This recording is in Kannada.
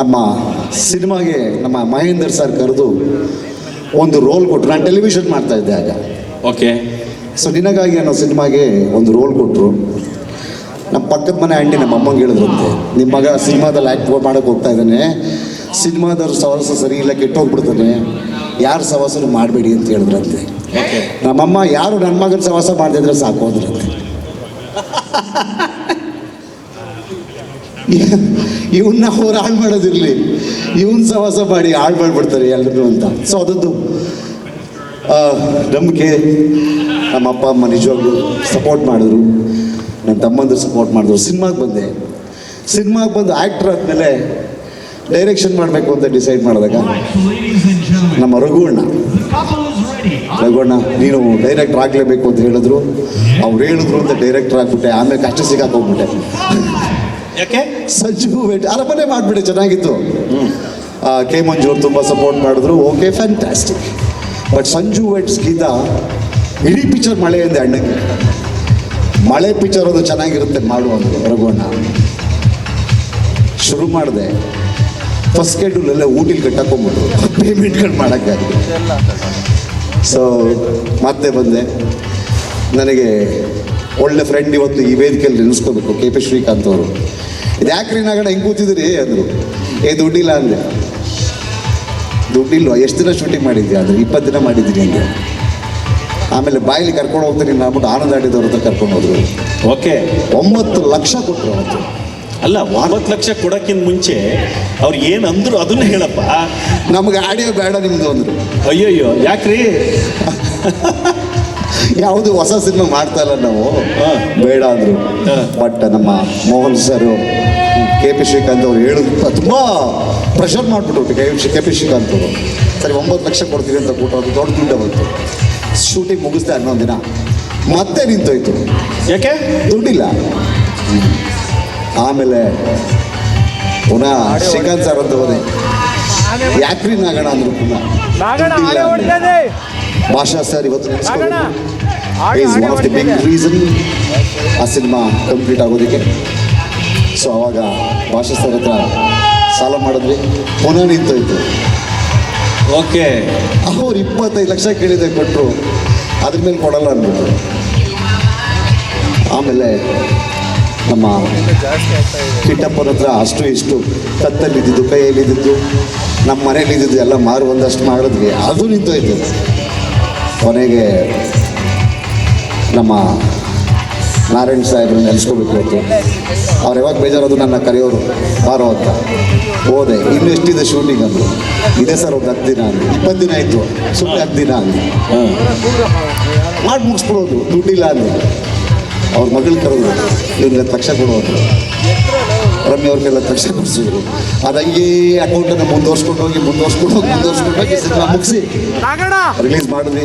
ನಮ್ಮ ಸಿನಿಮಾಗೆ ನಮ್ಮ ಮಹೇಂದರ್ ಸರ್ ಕರೆದು ಒಂದು ರೋಲ್ ಕೊಟ್ಟರು ನಾನು ಟೆಲಿವಿಷನ್ ಮಾಡ್ತಾ ಇದ್ದೆ ಆಗ. ಓಕೆ ಸೊ ನಿನಗಾಗಿ ಅನ್ನೋ ಸಿನಿಮಾಗೆ ಒಂದು ರೋಲ್ ಕೊಟ್ಟರು ನಮ್ಮ ಪಕ್ಕದ ಮನೆ ಆಂಟಿ ನಮ್ಮ ಅಮ್ಮಂಗೆ ಹೇಳಿದ್ರಂತೆ. ನಿಮ್ಮ ಮಗ ಸಿನಿಮಾದಲ್ಲಿ ಆ್ಯಕ್ಟ್ ಮಾಡೋಕೆ ಹೋಗ್ತಾ ಇದ್ದಾನೆ. ಸಿನಿಮಾದವ್ರ ಸವಾಸ ಸರಿ ಇಲ್ಲ ಕೆಟ್ಟೋಗ್ಬಿಡ್ತಾನೆ. ಯಾರು ಸವಾಸನು ಮಾಡಬೇಡಿ ಅಂತ ಹೇಳಿದ್ರಂತೆ. ನಮ್ಮಮ್ಮ ಯಾರು ನನ್ನ ಮಗನ ಸವಾಸ ಮಾಡ್ತಿದ್ರೆ ಸಾಕು ಅಂದ್ರಂತೆ. ಇವನ್ನ ಅವ್ರು ಹಾಳು ಮಾಡೋದಿರಲಿ. ಇವನ್ ಸವಾಸ ಮಾಡಿ ಹಾಳು ಮಾಡಿಬಿಡ್ತಾರೆ ಎಲ್ಲರೂ ಅಂತ. ಸೊ ಅದೊಂದು ಆ, ನಂಬಿಕೆ ನಮ್ಮ ಅಪ್ಪ ಅಮ್ಮ ನಿಜವಾಗ್ಲೂ ಸಪೋರ್ಟ್ ಮಾಡಿದ್ರು. ನನ್ನ ತಮ್ಮಂದ್ರು ಸಪೋರ್ಟ್ ಮಾಡಿದ್ರು. ಸಿನಿಮಾಗೆ ಬಂದೆ. ಸಿನಿಮಾಗೆ ಬಂದು ಆ್ಯಕ್ಟ್ರ್ ಆದಮೇಲೆ ಡೈರೆಕ್ಷನ್ ಮಾಡಬೇಕು ಅಂತ ಡಿಸೈಡ್ ಮಾಡಿದಾಗ ನಮ್ಮ ರಘುವಣ್ಣ ರಘುವಣ್ಣ ನೀನು ಡೈರೆಕ್ಟರ್ ಆಗಲೇಬೇಕು ಅಂತ ಹೇಳಿದ್ರು. ಅವ್ರು ಹೇಳಿದ್ರು ಅಂತ ಡೈರೆಕ್ಟರ್ ಆಗ್ಬಿಟ್ಟೆ. ಆಮೇಲೆ ಕಷ್ಟ ಸಿಗಾಕೋಗ್ಬಿಟ್ಟೆ ಯಾಕೆ? ಸಂಜು ವೆಟ್. ಅರಮನೆ ಮಾಡಿಬಿಡಿ, ಚೆನ್ನಾಗಿತ್ತು. ಕೆ ಮಂಜು ತುಂಬ ಸಪೋರ್ಟ್ ಮಾಡಿದ್ರು. Okay fantastic but Sanju weds Geetha, ಇಡೀ ಪಿಕ್ಚರ್ ಮಳೆ ಅಂದೆ ಅಣ್ಣಗೆ ಮಳೆ ಪಿಕ್ಚರ್ ಅದು ಚೆನ್ನಾಗಿರುತ್ತೆ, ಮಾಡು ಅಂತ ರಘುವಣ್ಣ ಶುರು ಮಾಡಿದೆ. ಫಸ್ಟ್ ಶೆಡ್ಯೂಲೆಲ್ಲ ಊಟಿಲಿ ಕಟ್ಟಾಕೊಂಡ್ಬಿಟ್ರು. ಪೇಮೆಂಟ್ಗಳು ಮಾಡೋಕ್ಕಾಗಿ ಸೊ ಮತ್ತೆ ಬಂದೆ. ನನಗೆ ಒಳ್ಳೆ ಫ್ರೆಂಡ್ ಇವತ್ತು ಈ ವೇದಿಕೆಯಲ್ಲಿ ನೆನೆಸ್ಕೋಬೇಕು ಕೆ ಪಿ ಶ್ರೀಕಾಂತ್ ಅವರು. ಯಾಕ್ರಿ ನಗಡ ಹಿಂಗೆ ಕೂತಿದ್ರಿ ಅಂದರು. ಏ ದುಡ್ಡಿಲ್ಲ ಅಂದೆ. ದುಡ್ಡಿಲ್ವ? ಎಷ್ಟು ದಿನ ಶೂಟಿಂಗ್ ಮಾಡಿದ್ಯಾ ಅಂದ್ರೆ? ಇಪ್ಪತ್ತು ದಿನ ಮಾಡಿದ್ದೀನಿ ಹಿಂಗೆ ಆಮೇಲೆ ಬಾಯಲ್ಲಿ ಕರ್ಕೊಂಡು ಹೋಗ್ತೀನಿ ಅಂದ್ಬಿಟ್ಟು ಆನಂದ ಆಡಿದವ್ರ ಹತ್ರ ಕರ್ಕೊಂಡು ಹೋದ್ರು. ಓಕೆ. ಒಂಬತ್ತು ಲಕ್ಷ ಕೊಟ್ಟರು ಅವತ್ತು ಅಲ್ಲ ಒಂಬತ್ತು ಲಕ್ಷ ಕೊಡೋಕ್ಕಿಂತ ಮುಂಚೆ ಅವ್ರು ಏನು ಅಂದ್ರು ಅದನ್ನ ಹೇಳಪ್ಪ. ನಮಗೆ ಆಡಿಯೋ ಬೇಡ ನಿಮ್ಮದು ಅಂದರು. ಅಯ್ಯಯ್ಯೋ ಯಾಕ್ರಿ? ಯಾವುದು ಹೊಸ ಸಿನಿಮಾ ಮಾಡ್ತಾ ಇಲ್ಲ ನಾವು? ಬೇಡ ಅಂದರು. ಬಟ್ ನಮ್ಮ Mohan sir K P Srikanth ಅವರು ಹೇಳಿದ್ರು ತುಂಬ ಪ್ರೆಷರ್ ಮಾಡಿಬಿಟ್ರು K P K P Srikanth ಅವರು. ಸರಿ ಒಂಬತ್ತು ಲಕ್ಷ ಕೊಡ್ತೀವಿ ಅಂತ ಕೊಟ್ಟು ಅದು ದೊಡ್ಡ ದುಡ್ಡು ಬಂತು. ಶೂಟಿಂಗ್ ಮುಗಿಸ್ದೆ ಹನ್ನೊಂದು ದಿನ. ಮತ್ತೆ ನಿಂತೋಯ್ತು. ಯಾಕೆ? ದುಡ್ಡಿಲ್ಲ. ಆಮೇಲೆ ಪುನಃ ಶ್ರೀಕಾಂತ್ ಸರ್ ಅಂತ ಹೋದೆ. ಯಾಕ್ರಿ ನಾಗಣ ಅಂದ್ರು ಪುನಃ? ಭಾಷಾ ಸರ್ ಇವತ್ತು is one of the big reason ಆ ಸಿನಿಮಾ ಕಂಪ್ಲೀಟ್ ಆಗೋದಕ್ಕೆ. ಸೊ ಅವಾಗ ಭಾಷಾ ಸರ್ ಹತ್ರ ಸಾಲ ಮಾಡಿದ್ವಿ. ಪುನಃ ನಿಂತೋಯ್ತು ಓಕೆ. ಅವ್ರು ಇಪ್ಪತ್ತೈದು ಲಕ್ಷ ಕೇಳಿದೆ ಕೊಟ್ಟರು ಅದ್ರ ಮೇಲೆ ಕೊಡಲ್ಲ ಅಂದ್ಬಿಟ್ರು. ಆಮೇಲೆ ನಮ್ಮ ಕಿಟ್ಟಪ್ಪನ ಹತ್ರ ಅಷ್ಟು ಇಷ್ಟು ಕತ್ತಲ್ಲಿದ್ದಿದ್ದು ಕೈಯಲ್ಲಿದ್ದಿದ್ದು ನಮ್ಮ ಮನೇಲಿದ್ದಿದ್ದು ಎಲ್ಲ ಮಾರು ಒಂದಷ್ಟು ಮಾಡಿದ್ವಿ. ಅದು ನಿಂತೋಯ್ತು ಕೊನೆಗೆ ನಮ್ಮ ನಾರಾಯಣ ಸಾಹೇಬ್ರನ್ನ ನೆನೆಸ್ಕೋಬೇಕು ಇವತ್ತು ಅವ್ರು ಯಾವಾಗ ಬೇಜಾರದು ನನ್ನ ಕರೆಯೋರು, ಬಾರೋ ಅಂತ. ಹೋದೆ. ಇನ್ನು ಎಷ್ಟಿದೆ ಶೂಟಿಂಗ್ ಅಂದರು? ಇದೆ ಸರ್ ಒಂದು ಹತ್ತು ದಿನ ಅಂದ್ರು. ಇಪ್ಪತ್ತು ದಿನ ಆಯಿತು. ಸುಮ್ಮನೆ ಹತ್ತು ದಿನ ಅಂದ್ರೆ. ಮಾಡಿ ಮುಗಿಸ್ಬಿಡೋದು. ದುಡ್ಡಿಲ್ಲ ಅಂದರು ಅವ್ರ ಮಗಳು ಕರೆದ್ರು. ಇವ್ರಿಗೆ ಲಕ್ಷ ಕೊಡೋದು ರಮ್ಯ ತಕ್ಷಣ ಕೊಡಿಸಿದ್ರು ಅದಂಗೆ ಅಕೌಂಟನ್ನು ಮುಂದುವರ್ಸ್ಕೊಂಡು ಹೋಗಿ ಮುಂದುವರ್ಸ್ಕೊಂಡು ಹೋಗಿ ಮುಂದುವರ್ಸ್ಕೊಂಡು ಹೋಗಿ ಸಿನಿಮಾ ಮುಗಿಸಿ. ರಿಲೀಸ್ ಮಾಡಿದ್ವಿ